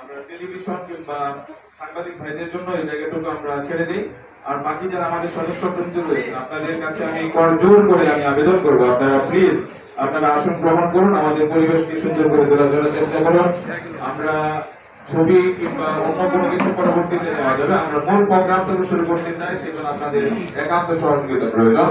আমরা সাংবাদিক ভাইদের জন্য এই জায়গাটুকু আমরা ছেড়ে দিই। আর বাকি যারা সদস্য আপনাদের কাছে আমি আবেদন করব। আপনারা প্লিজ আপনারা আসন গ্রহণ করুন, আমাদের পরিবেশকে সুন্দর চেষ্টা করুন। আমরা ছবি কিংবা অন্য কোনো কিছু পরবর্তীতে নেওয়া যাবে আমরা মূল প্রোগ্রামটুকু শুরু করতে চাই সেজন্য আপনাদের একান্ত সহযোগিতা প্রয়োজন।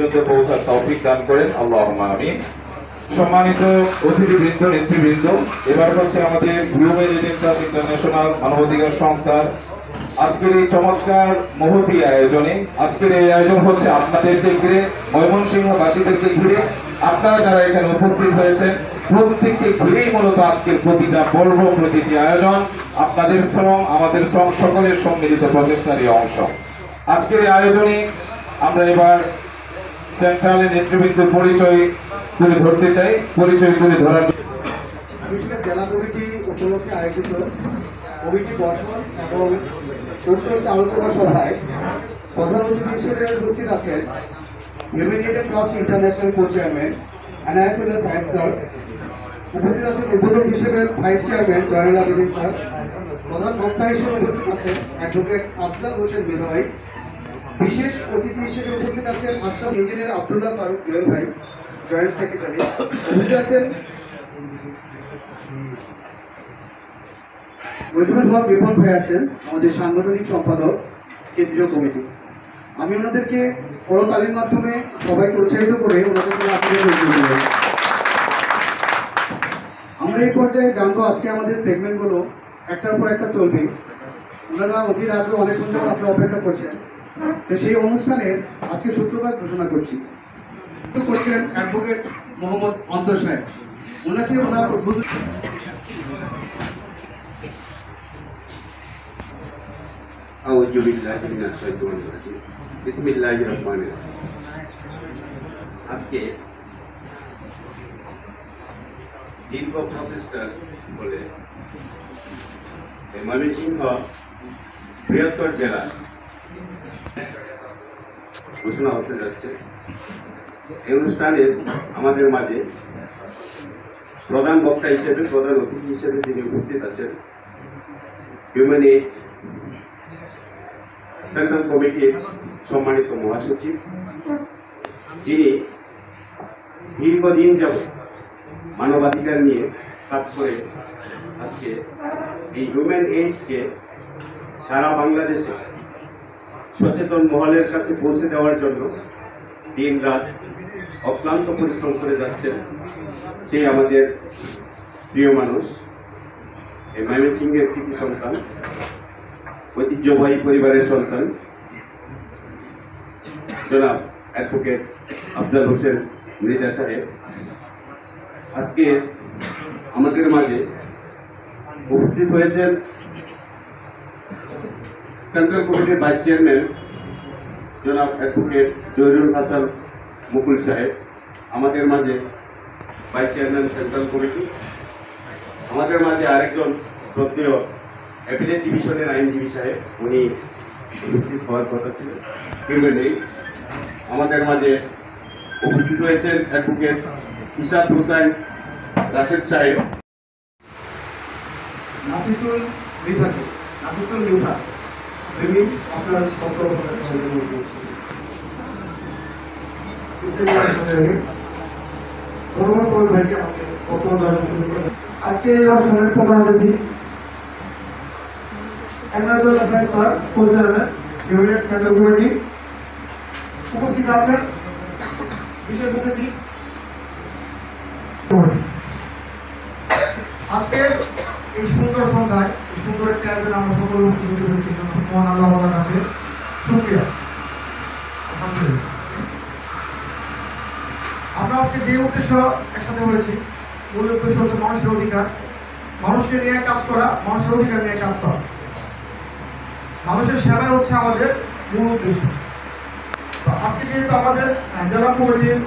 পর্যন্ত পৌঁছার তৌফিক দান করেন। আল্লাহ আমিন। সম্মানিত অতিথিবৃন্দ নেতৃবৃন্দ, এবার হচ্ছে আমাদের গ্লোবাল ক্লাস ইন্টারন্যাশনাল মানবাধিকার সংস্থার আজকের এই চমৎকার মহতি আয়োজনে। আজকের এই আয়োজন হচ্ছে আপনাদেরকে ঘিরে, ময়মনসিংহবাসীদেরকে ঘিরে। আপনারা যারা এখানে উপস্থিত হয়েছেন, প্রত্যেককে ঘিরেই মূলত আজকের প্রতিটা পর্ব, প্রতিটি আয়োজন, আপনাদের শ্রম, আমাদের শ্রম সকলের সম্মিলিত প্রচেষ্টারই অংশ। আজকের এই আয়োজনে আমরা এবার সেন্ট্রালের নেতৃবৃন্দের পরিচয় তুলে ধরতে চাই, পরিচয় তুলে ধরার জেলা কমিটি উপলক্ষে আয়োজিত কমিটি গঠন এবং উৎকর্ষ আলোচনা সভায় প্রধান অতিথি হিসেবে উপস্থিত আছেন United Trust International co chairman Enayetullah সাহেব স্যার। উপস্থিত আছেন উদ্বোধক হিসেবে vice chairman Zainul Abedin sir. প্রধান বক্তা হিসেবে উপস্থিত আছেন অ্যাডভোকেট আফজাল হোসেন মেধাই বিশেষ অতিথি হিসেবে উপস্থিত আছেন আশরাফ ইঞ্জিনিয়ার আব্দুল্লাহ ফারুক জুয়েল ভাই, জয়েন্ট সেক্রেটারি। উপস্থিত আছেন মজিবুল হক বিপন ভাই আছেন, আমাদের সাংগঠনিক সম্পাদক, কেন্দ্রীয় কমিটি। আমি ওনাদেরকে করতালির মাধ্যমে সবাইকে উৎসাহিত করে ওনাদেরকে আমরা এই পর্যায়ে জানব আজকে আমাদের সেগমেন্টগুলো একটার পর একটা চলবে। ওনারা অধীর আগ্রহ অনেকক্ষণ ধরে আপনারা অপেক্ষা করছেন। তো সেই অনুষ্ঠানের আজকে সূত্রপাত ঘোষণা করছি করছেন অ্যাডভোকেট মোহাম্মদ অন্তর সাহেব ওনাকে ওনার উদ্বোধন أعوذ بالله من الشيطان الرجيم بسم الله الرحمن الرحيم আজকে দীর্ঘ প্রচেষ্টার বলে এই ময়মনসিংহ বৃহত্তর জেলা ঘোষণা হতে যাচ্ছে। এই অনুষ্ঠানে আমাদের মাঝে প্রধান বক্তা হিসেবে, প্রধান অতিথি হিসেবে যিনি উপস্থিত আছেন হিউম্যান এইড সেন্ট্রাল কমিটির সম্মানিত মহাসচিব, যিনি দীর্ঘদিন যাব মানবাধিকার নিয়ে কাজ করে আজকে এই হিউম্যান এইডকে সারা বাংলাদেশে সচেতন মহলের কাছে পৌঁছে দেওয়ার জন্য দিন রাত অক্লান্ত পরিশ্রম করে যাচ্ছেন সেই আমাদের প্রিয় মানুষ ময়মনসিংহের কৃতি সন্তান, ঐতিহ্যবাহী পরিবারের সন্তান, জনাব অ্যাডভোকেট আফজাল হোসেন মৃদা সাহেব। আজকে আমাদের মাঝে উপস্থিত হয়েছেন সেন্ট্রাল কমিটির ভাইস চেয়ারম্যান জনাব অ্যাডভোকেট জহিরুল হাসান মুকুল সাহেব, আমাদের মাঝে ভাইস চেয়ারম্যান সেন্ট্রাল কমিটি, আমাদের মাঝে আরেকজন শ্রদ্ধেয় অ্যাপিলেট ডিভিশনের আইনজীবী সাহেব, উনি উপস্থিত হওয়ার কথা ছিল হিউম্যান রাইটস আমাদের মাঝে উপস্থিত হয়েছেন অ্যাডভোকেট ইশাদ হুসাইন রাশেদ সাহেব। নাফিসুল মৃধাকে নাফিসুল মৃধা তুমি আপনার জন্য অনুরোধ করছি। ধন্যবাদ কবির ভাইকে আমাকে বক্তব্য দেওয়ার জন্য সুযোগ করে দেওয়ার। আজকে এই অনুষ্ঠানের প্রধান অতিথি এনায়তুল হাসান স্যার পরিচালনা ইউনিট উপস্থিত আছেন বিশেষ অতিথি এই সুন্দর সন্ধ্যায়, এই সুন্দর একটা আয়োজন আমরা সকলে উপস্থিত হয়েছি মহান আল্লাহ তাআলার কাছে শুকরিয়া। আমরা আজকে যে উদ্দেশ্য একসাথে হয়েছি, মূল উদ্দেশ্য হচ্ছে মানুষের অধিকার। মানুষকে নিয়ে কাজ করা, মানুষের অধিকার নিয়ে কাজ করা। মানুষের সেবাই হচ্ছে আমাদের মূল উদ্দেশ্য। তো আজকে যেহেতু আমাদের জেলা কমিটির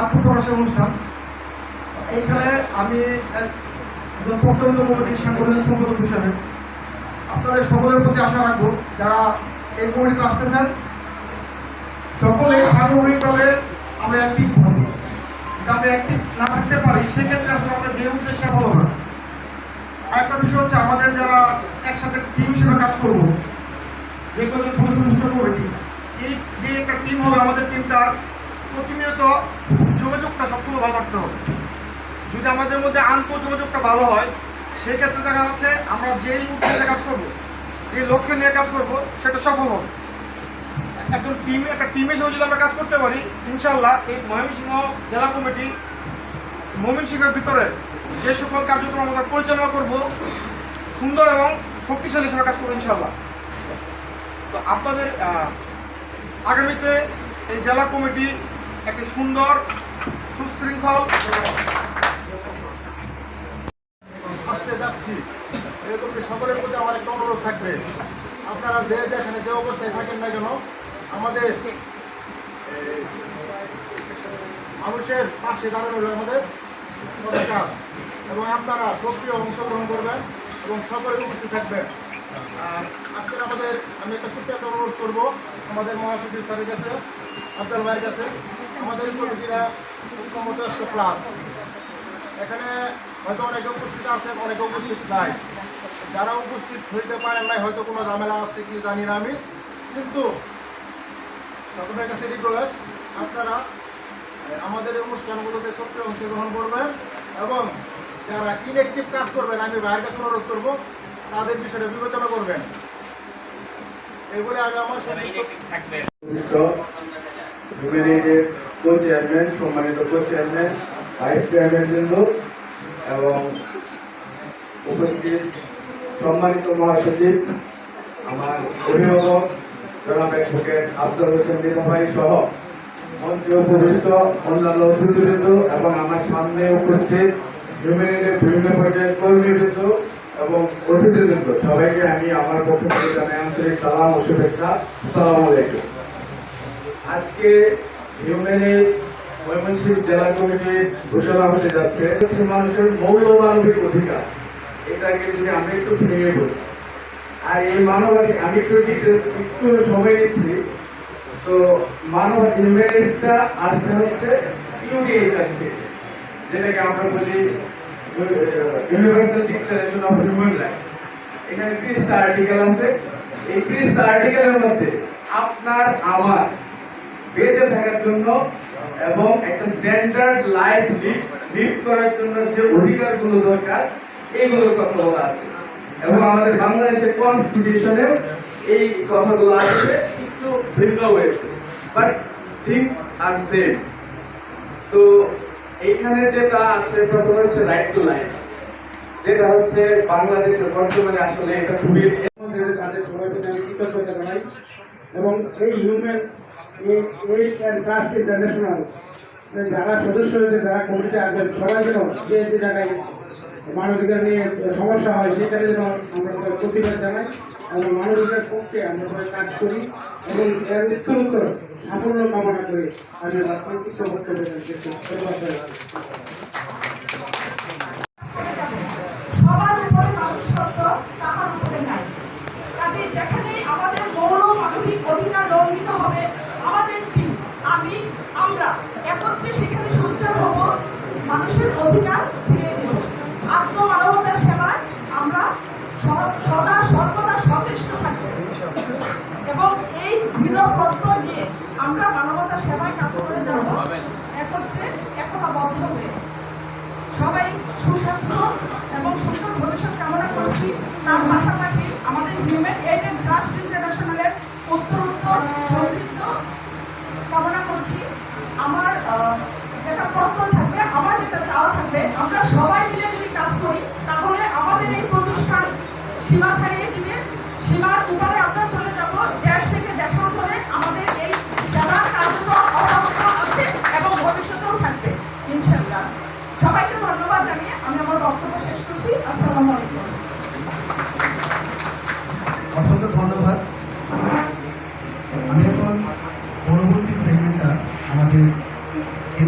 আত্মপ্রকাশের অনুষ্ঠান এইখানে আমি একজন প্রস্তাবিত কমিটির সাংগঠনিক সম্পাদক হিসাবে আপনাদের সকলের প্রতি আশা রাখব যারা এই কমিটিতে আসতেছেন, সকলে সামগ্রিকভাবে আমরা অ্যাক্টিভ হব। যদি আমরা অ্যাক্টিভ না থাকতে পারি, সেক্ষেত্রে আসলে আমাদের যে উদ্দেশ্যে হলো না। আরেকটা বিষয় হচ্ছে আমাদের যারা একসাথে টিম হিসেবে কাজ করব, যে কজন ছোট ছোট ছোট কমিটি এই যে একটা টিম হবে, আমাদের টিমটার প্রতিনিয়ত যোগাযোগটা সবসময় ভালো রাখতে হবে। যদি আমাদের মধ্যে আন্ত যোগাযোগটা ভালো হয়, সেক্ষেত্রে দেখা যাচ্ছে আমরা যেই উদ্দেশ্যে কাজ করব যে লক্ষ্যে নিয়ে কাজ করব, সেটা সফল হবে। একজন টিম একটা টিম হিসেবে যদি আমরা কাজ করতে পারি ইনশাল্লাহ এই ময়মনসিংহ জেলা কমিটি ময়মনসিংহের ভিতরে যে সকল কার্যক্রম আমরা পরিচালনা করব, সুন্দর এবং শক্তিশালী হিসেবে কাজ করব ইনশাল্লাহ তো আপনাদের আগামীতে এই জেলা কমিটি একটি সুন্দর, সুশৃঙ্খল যাচ্ছি এরকম সকলের প্রতি আমার একটা অনুরোধ থাকবে। আপনারা যে যেখানে যে অবস্থায় থাকেন না কেন, আমাদের মানুষের পাশে দাঁড়ানো হলো আমাদের কাজ। এবং আপনারা সক্রিয় অংশগ্রহণ করবেন এবং সকলে উপস্থিত থাকবেন। আর আজকের আমাদের, আমি একটা ছোট্ট একটা অনুরোধ করব। আমাদের মহাসচিব স্যারের কাছে আব্দুল ভাইয়ের কাছে। আমাদের কমিটিরা সম্মত একটা প্লাস এখানে হয়তো অনেকে উপস্থিত আছেন অনেকে উপস্থিত নাই। যারা উপস্থিত হইতে পারেন নাই হয়তো কোনো ঝামেলা আছে কি জানি না আমি। কিন্তু সকলের কাছে রিকোয়েস্ট আপনারা আমাদের এই অনুষ্ঠানগুলোতে সক্রিয় অংশগ্রহণ করবেন এবং যারা ইলেকটিভ কাজ করবেন আমি ভাইয়ের কাছে অনুরোধ করব তাদের বিষয়টা বিবেচনা করবেন। এই বলে আমি আমার চেয়ারম্যান সম্মানিত কো চেয়ারম্যান ভাইস চেয়ারম্যান এবং উপস্থিত সম্মানিত মহাসচিব, আমার অভিভাবক জনাব অ্যাডভোকেট আফজাল হোসেন দীপা ভাই সহ মঞ্চে উপবিষ্ট অন্যান্য অতিথিবৃন্দ এবং আমার সামনে উপস্থিত হিউম্যানিটের বিভিন্ন পর্যায়ের কর্মীবৃন্দ এবং অতিথিবৃন্দ। সবাইকে আমি আমার পক্ষ থেকে জানাই আন্তরিক সালাম ও শুভেচ্ছা। সালাম আলাইকুম। আজকে হিউম্যানের ময়মনসিংহ জেলা কমিটির ঘোষণা হতে যাচ্ছে মানুষের মৌলমানবিক অধিকার, এটাকে যদি আমি একটু ভেঙে বলি। আর এই মানবাধিক আমি একটু ডিটেলস একটু সময় নিচ্ছি। তো মানব হিউম্যানিটিসটা আসতে হচ্ছে ইউডিএইচআর থেকে যেটাকে আমরা বলি Universal Declaration of Human Rights এখানে ত্রিশটা আর্টিকেল আছে। এই ত্রিশটা আর্টিকেলের মধ্যে আপনার, আমার বেঁচে থাকার জন্য এবং একটা স্ট্যান্ডার্ড লাইফ লিড লিড করার জন্য যে অধিকারগুলো দরকার এইগুলোর কথা বলা আছে। এবং আমাদের বাংলাদেশের কনস্টিটিউশনেও এই কথাগুলো আছে একটু ভিন্ন হয়েছে বাট থিংস আর সেম তো এইখানে যেটা আছে, প্রথমে হচ্ছে রাইট টু লাইফ যেটা হচ্ছে বাংলাদেশের বর্তমানে আসলে এটা খুবই তাদের সবাইকে আমি কৃতজ্ঞতা জানাই এবং এই Human Aid and Trust International যারা সদস্য হয়েছে যারা কমিটিতে আসবেন সবাই যেন যে যে জায়গায় মানবাধিকার নিয়ে সমস্যা হয় সেখানে যেন আমরা সবাই প্রতিবাদ জানাই এবং মানবাধিকার পক্ষে আমরা সবাই কাজ করি এবং এর উত্তর উত্তর সাফল্য কামনা করে আমি সংক্ষিপ্ত বক্তব্য। সবার অধিকার লঙ্ঘিত হবে আমাদের আমি আমরা। একত্রে সেখানে সোচ্চার হব? মানুষের অধিকার ফিরিয়ে দেব আত্মমানবতার সেবায় আমরা সদা সর্বদা সচেষ্ট থাকব। এবং এই দৃঢ় প্রত্যয় নিয়ে আমরা মানবতার সেবায় কাজ করে যাব। একত্রে একতাবদ্ধ হয়ে সবাই সুস্বাস্থ্য এবং সুন্দর ভবিষ্যৎ কামনা করছি। তার পাশাপাশি আমাদের হিউম্যান এইড অ্যান্ড ট্রাস্ট ইন্টারন্যাশনালের উত্তর উত্তর সমৃদ্ধ কামনা করছি আমার যেটা কর্তব্য থাকবে, আমার যেটা চাওয়া থাকবে, আমরা সবাই মিলে যদি কাজ করি, তাহলে আমাদের এই প্রতিষ্ঠান সীমা ছাড়িয়ে দিবে সীমার উপরে আমরা চলে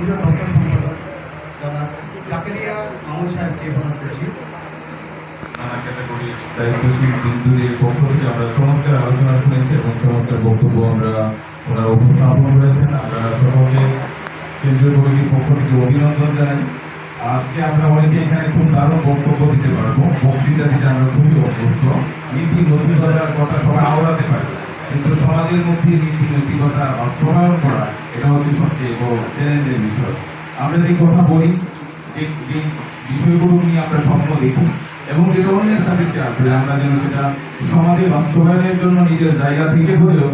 কেন্দ্রীয় তথ্য সম্পাদক জনাব জাকেরিয়া মামুন সাহেবকে প্রদান করছি। পক্ষ থেকে আমরা চমৎকার আলোচনা শুনেছি এবং চমৎকার বক্তব্য আমরা ওনারা উপস্থাপন করেছেন। আমরা সকলকে কেন্দ্রীয় কমিটির পক্ষ থেকে অভিনন্দন জানাই। আজকে আমরা অনেকে এখানে খুব দারুণ বক্তব্য দিতে পারব। বক্তৃতা দিতে আমরা খুবই অভ্যস্ত। নীতি নৈতিকতার কথা সবাই আওড়াতে পারি। কিন্তু সমাজের মধ্যে নীতি নৈতিকতা বাস্তবায়ন করা, এটা হচ্ছে সবচেয়ে বড় চ্যালেঞ্জের বিষয়। আমরা যে কথা বলি, যে যে বিষয়গুলো নিয়ে আমরা স্বপ্ন দেখি, এবং যেটা অন্যের সাথে শেয়ার আমরা যেন সেটা সমাজে বাস্তবায়নের জন্য নিজের জায়গা থেকে হলেও